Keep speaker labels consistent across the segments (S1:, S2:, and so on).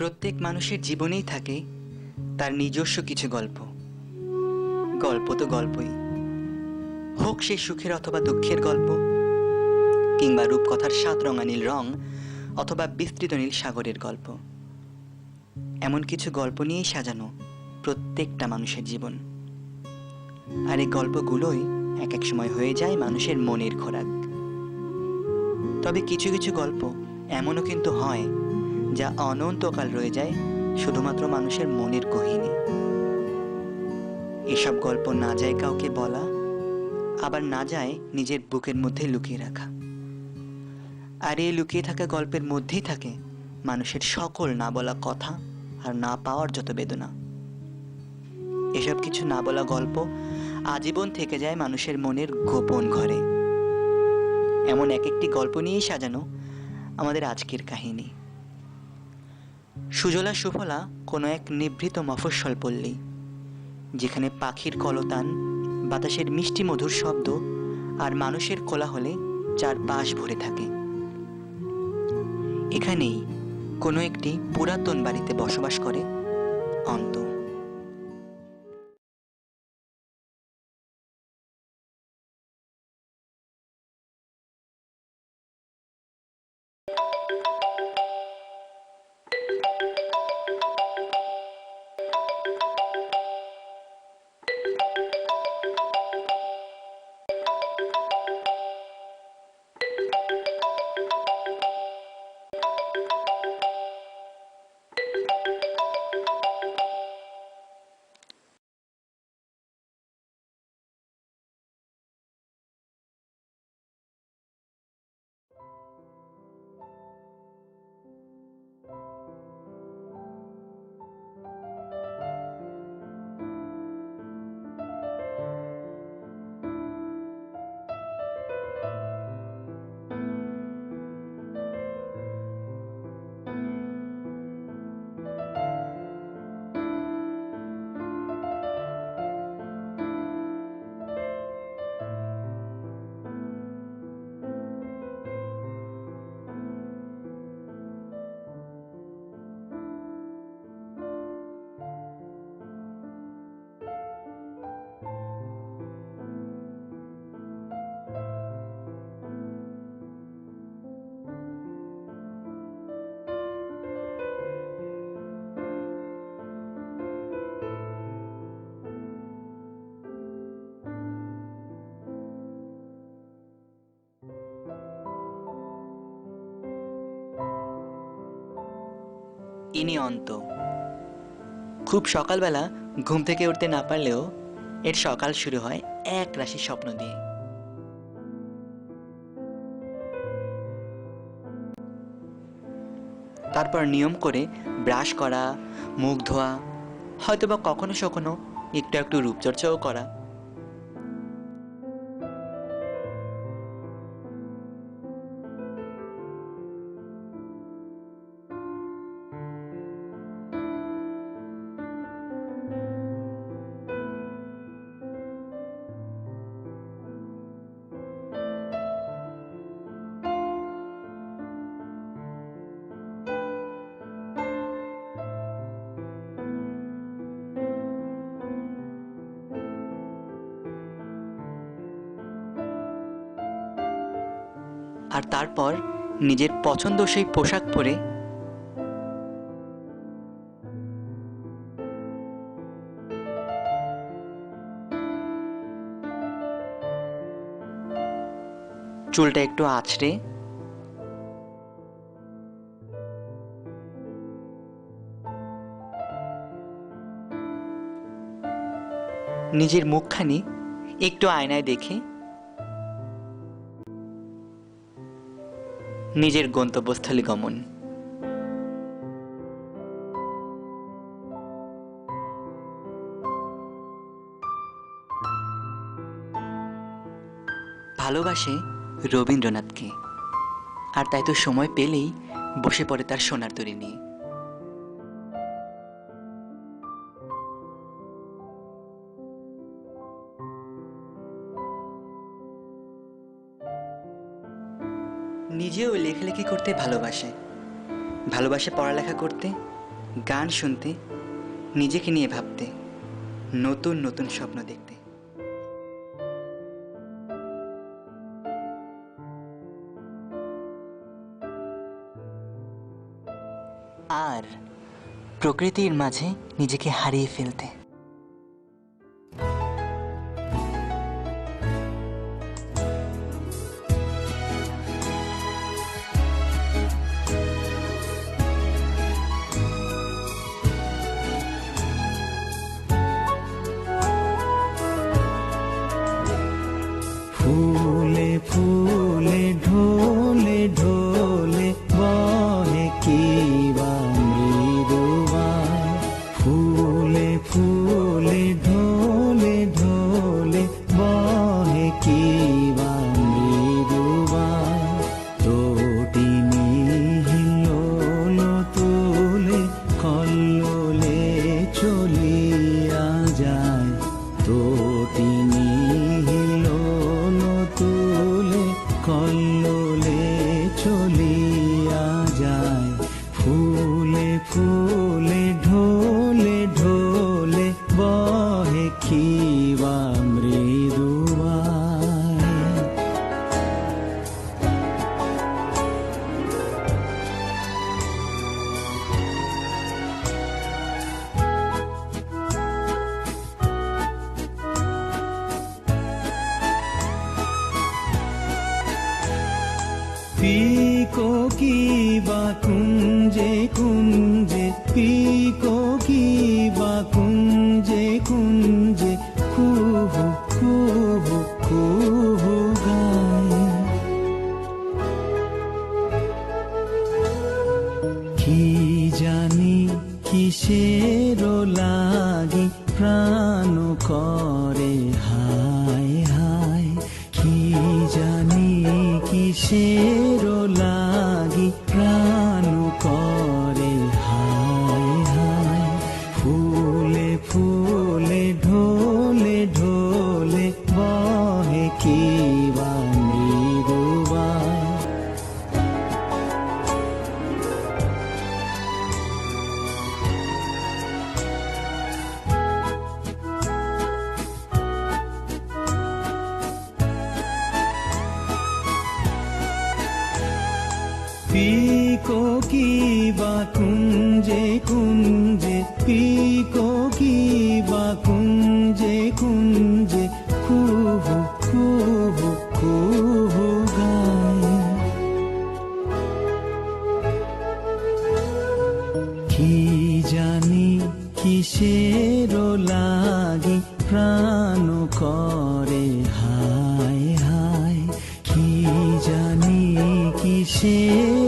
S1: প্রত্যেক মানুষের জীবনেই থাকে তার নিজস্ব কিছু গল্প। গল্প তো গল্পই। হোক সে সুখের অথবা দুঃখের গল্প, কিংবা রূপকথার সাত রঙানীল রং, অথবা বিস্তৃত নীল সাগরের গল্প। এমন কিছু গল্প নিয়েই সাজানো প্রত্যেকটা মানুষের জীবন। আর এই গল্পগুলোই এক এক সময় হয়ে যায় মানুষের মনের খোরাক। তবে কিছু কিছু গল্প এমনও কিন্তু হয় যা অনন্তকাল রয়ে যায় শুধুমাত্র মানুষের মনের গহিনী। এসব গল্প না যায় কাউকে বলা, আবার না যায় নিজের বুকের মধ্যে লুকিয়ে রাখা। আর এই লুকিয়ে থাকা গল্পের মধ্যেই থাকে মানুষের সকল না বলা কথা আর না পাওয়ার যত বেদনা। এসব কিছু না বলা গল্প আজীবন থেকে যায় মানুষের মনের গোপন ঘরে। এমন এক একটি গল্প নিয়েই সাজানো আমাদের আজকের কাহিনী। সুজলা সুফলা কোনো এক নিভৃত মফস্বল পল্লী, যেখানে পাখির কলতান, বাতাসের মিষ্টি মধুর শব্দ আর মানুষের কোলাহলে চারপাশ ভরে থাকে। এখানেই কোনো একটি পুরাতন বাড়িতে বসবাস করে অন্ত। ইনি অন্ত। খুব সকালবেলা ঘুম থেকে উঠতে না পারলেও এর সকাল শুরু হয় এক রাশি স্বপ্ন দিয়ে। তারপর নিয়ম করে ব্রাশ করা, মুখ ধোয়া, হয়তোবা কখনো সখনো একটু একটু রূপচর্চাও করা। আর তারপর নিজের পছন্দ সেই পোশাক পরে চুলটা একটু আছড়ে নিজের মুখখানি একটু আয়নায় দেখে নিজের গন্তব্যস্থলে গমন। ভালোবাসে রবীন্দ্রনাথকে। আর তাই তো সময় পেলেই বসে পড়ে তার সোনার তরী নিয়ে। নিজেও লেখালেখি করতে ভালোবাসে। ভালোবাসে পড়ালেখা করতে, গান শুনতে, নিজেকে নিয়ে ভাবতে, নতুন নতুন স্বপ্ন দেখতে। আর প্রকৃতির মাঝে নিজেকে হারিয়ে ফেলতে।
S2: पीको की बा कुंजे कुंजे पीको की kiwa করে হায় হায় কি জানি কিসের?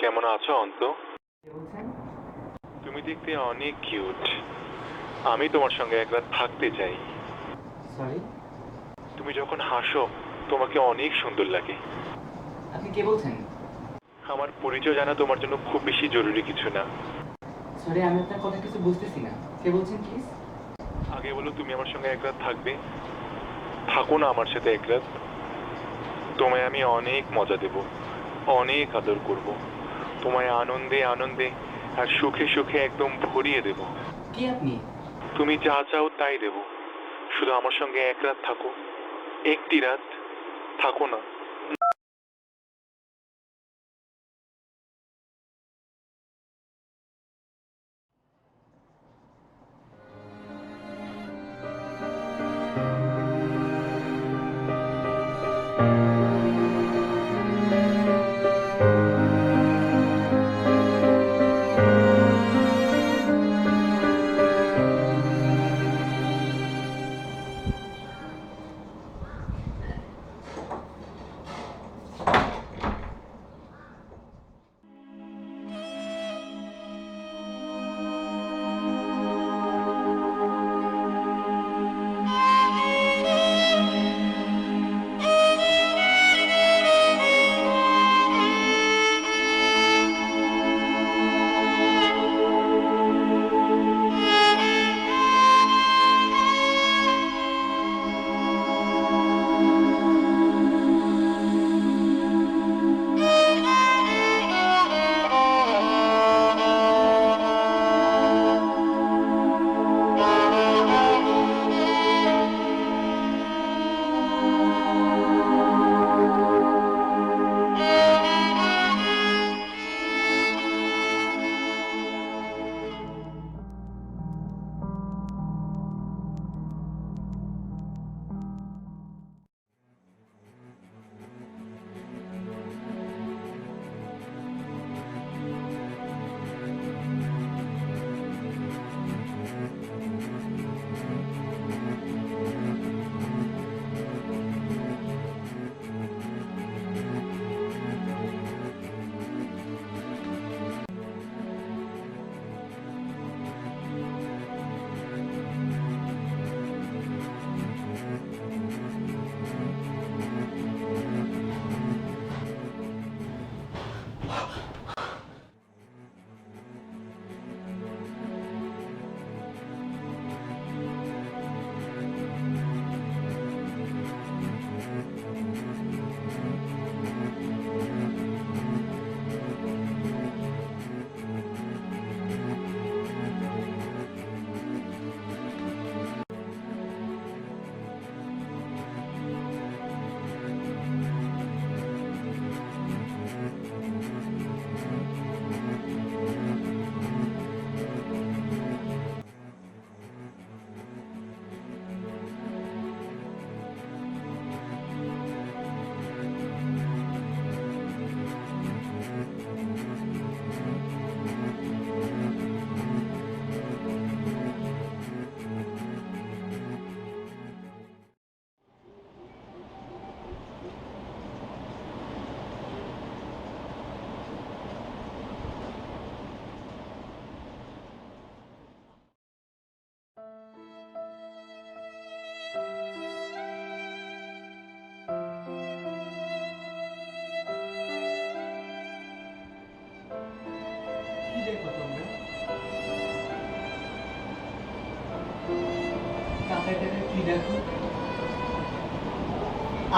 S3: অন্ত? তুমি দেখতে অনেক কিউট আমি তোমার সঙ্গে এক রাত থাকতে চাই।
S4: সরি
S3: তুমি যখন হাসো তোমাকে অনেক সুন্দর লাগে।
S4: আপনি কে বলছেন?
S3: আমার পরিচয় জানা তোমার জন্য খুব বেশি জরুরি কিছু না।
S4: সরি আমি আপনার কথা কিছু বুঝতেছি না। কে বলছেন প্লিজ
S3: আগে বলো তুমি আমার সঙ্গে এক রাত থাকবে? থাকো না আমার সাথে এক রাত তোমায় আমি অনেক মজা দেব অনেক আদর করব। তোমায় আনন্দে আনন্দে আর সুখে সুখে একদম ভরিয়ে দেব।
S4: কি আপনি?
S3: তুমি যা চাও তাই দেব। শুধু আমার সঙ্গে এক রাত থাকো। একটি রাত থাকো না।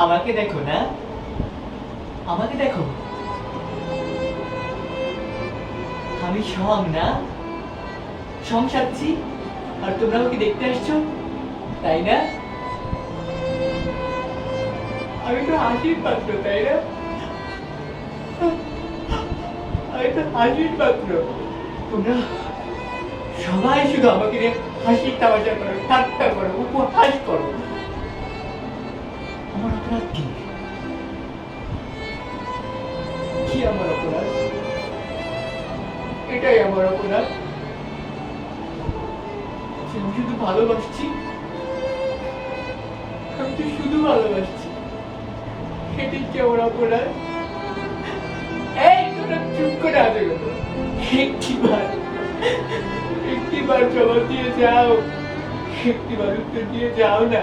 S4: আমাকে দেখো, না? আমাকে দেখো। আমি সং, না? সং সাচ্ছি আর তোমরা আমাকে দেখতে আসছো, তাই না? আমি তো হাসির পাত্র, তাই না? আমি তো হাসির পাত্র। তোমরা সবাই শুধু আমাকে হাসি তামাশা করো, ঠাট্টা করো, উপহাস করো। আমার অপরাধ কি কি আমার অপরাধ এটাই আমার অপরাধ আমি শুধু ভালোবাসছি। আমি তো শুধু ভালোবাসছি। এটাই কি আমার অপরাধ করে আছে একটিবার একটিবার জবাব দিয়ে যাও। একটিবার উত্তর দিয়ে যাও না।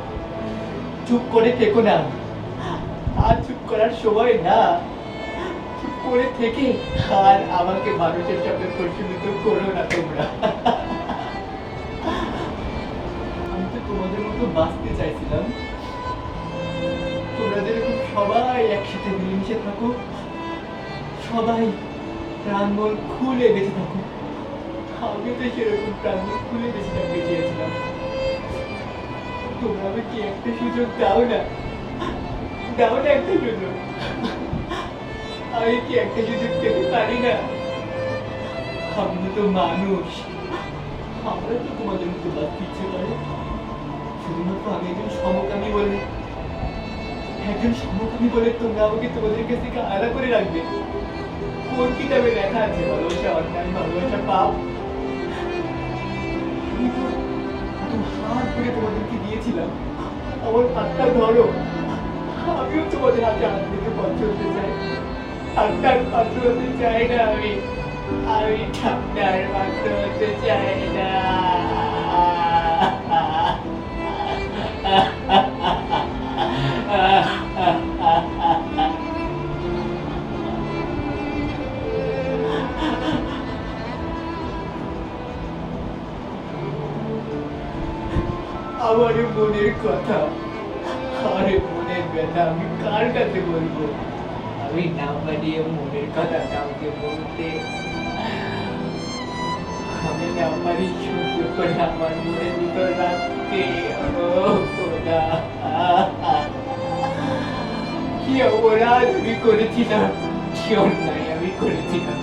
S4: চুপ করে থেকো না। আর চুপ করার সময় না, চুপ করে থেকে আর আমাকে মানুষের সাথে প্রচলিত করো না তোমরা। আমি তো তোমাদের মতো বাঁচতে চাইছিলাম। তোমরা যেরকম সবাই একসাথে মিলেমিশে থাকো, সবাই প্রাণবল খুলে বেঁচে থাকো। আমি তো সেরকম প্রাণবল খুলে বেঁচে থাকতে চেয়েছিলাম। তোমরা আমাকে একটা সুযোগ দাও না? দাও না একটা সুযোগ। আমি কি একটা সুযোগ পেতে পারি না? আমরা তো মানুষ। আমরা তো তোমাদের মতো বাঁচতে ইচ্ছে করে। শুধুমাত্র আমি একজন সমকামী বলে। একজন সমকামী বলে তোমরা আমাকে তোমাদের কাছ থেকে আলাদা করে রাখবে। কোন কিতাবে লেখা আছে? ভালোবাসা, অন্যায়, ভালোবাসা পাপ করে তোমাদেরকে দিয়েছিলাম। আমার হাতটা ধরো। আমিও তোমাদের হাতে হাত থেকে পথ চলতে চাই। ঠান্ডার পথ হতে চাই না আমি। আমি ঠান্ডার পাত্র হতে চাই না। আমার মনের কথা। আরে মনের ব্যথা, আমি কার কাছে বলব? আমি না পারিয়ে মনের কথা কাউকে বলতে। আমি না পারি সহ্য করে আমার মনের ভিতর রাখতে কি অপরাধ আমি করেছিলাম? কি অন্যায় আমি করেছিলাম?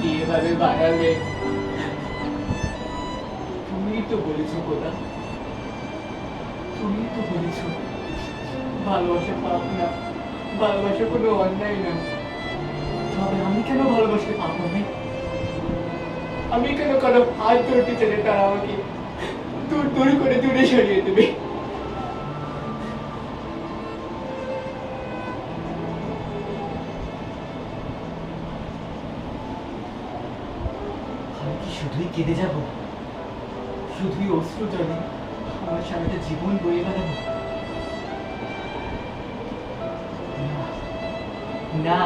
S4: যে এভাবে বাড়াবে তুমি তো বলেছ কোথা তুমি তো বলেছ, ভালোবাসা পাপ না, ভালোবাসা কোনো অন্যায় না। তবে আমি কেন ভালোবাসতে হবে আমি কেন কারও হাত ধরতে তারা আমাকে দূর দূর করে দূরে সরিয়ে দেবে? শুধুই কেঁদে যাব? শুধুই অশ্রু জলে আমার সারাটা জীবন বয়ে বেড়াবো? না।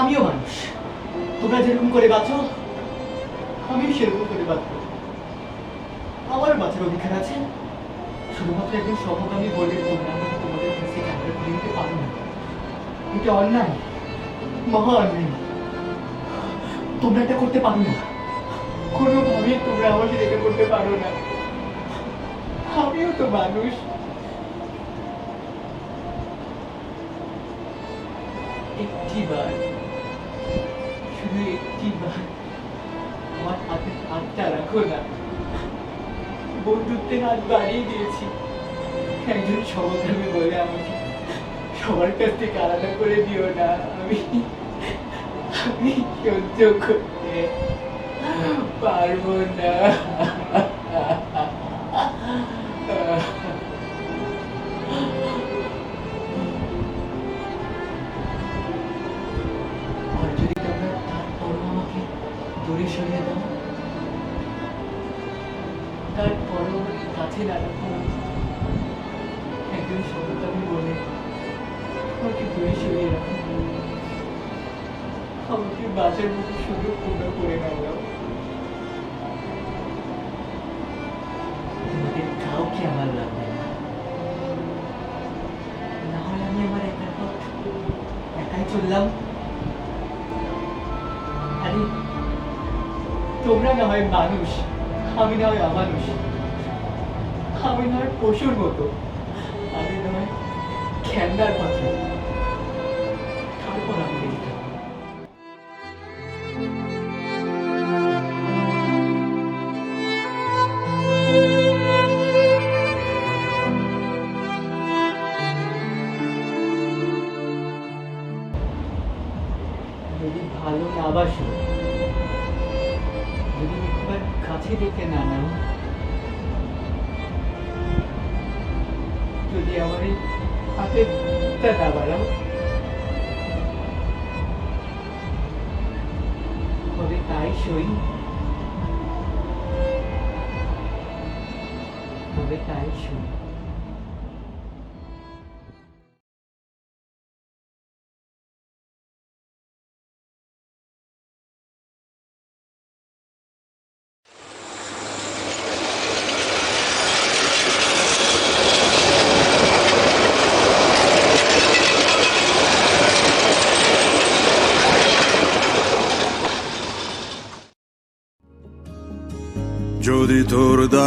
S4: আমিও মানুষ। তোমরা যেরকম করে বাঁচো, আমিও সেরকম করে বাঁচবো। আমার বাঁচার অধিকার আছে। শুধুমাত্র একজন সমকামী বলে তোমরা তোমাদের কাছে ক্যামেরা করে নিতে পারো না। এটা অন্যায়, মহা অন্যায়। তোমরা এটা করতে পারো না। কোনোভাবেই তোমরা আমার এটা করতে পারো না। আমিও তো মানুষ। একটিবার, শুধু একটিবার আমার হাতে হাতটা রাখো না। বন্ধুত্বের হাত বাড়িয়ে দিয়েছি। একজন সমকামী বলে আমাকে সবার কাছ থেকে আলাদা করে দিও না। আমি আমি সহ্য করতে পারব না দূরে সরিয়ে দাও তারপরও কাছে রাখো একজন সমকামী বলে আমাকে দূরে সরিয়ে রাখো আমাকে বাঁচার মতো সুযোগ তোমরা করে নাও না। তোমাদের কাউকে আমার লাগবে না। না হয় আমি আমার একার পথ একাই চললাম। আরে তোমরা না হয় মানুষ আমি না হয় অমানুষ আমি না হয় পশুর মতো। আমি নয় খেলনার কথা তারপর তা না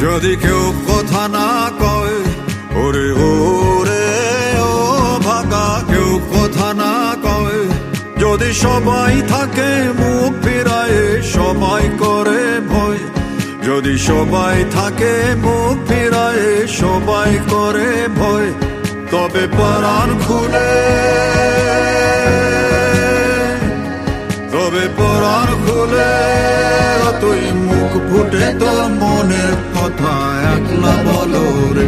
S5: যদি কেউ কথা না কয়, ওরে ওরে ও ভাগা, কেউ কথা না কয়। যদি সবাই থাকে মুখ ফিরায়, সবাই করে ভয়। যদি সবাই থাকে মুখ ফিরায়, সবাই করে ভয়। তবে পরাণ খুলে তবে পড়ার খুলে তুই মুখ ফুটে তোর মনের কথা একলা বলো রে।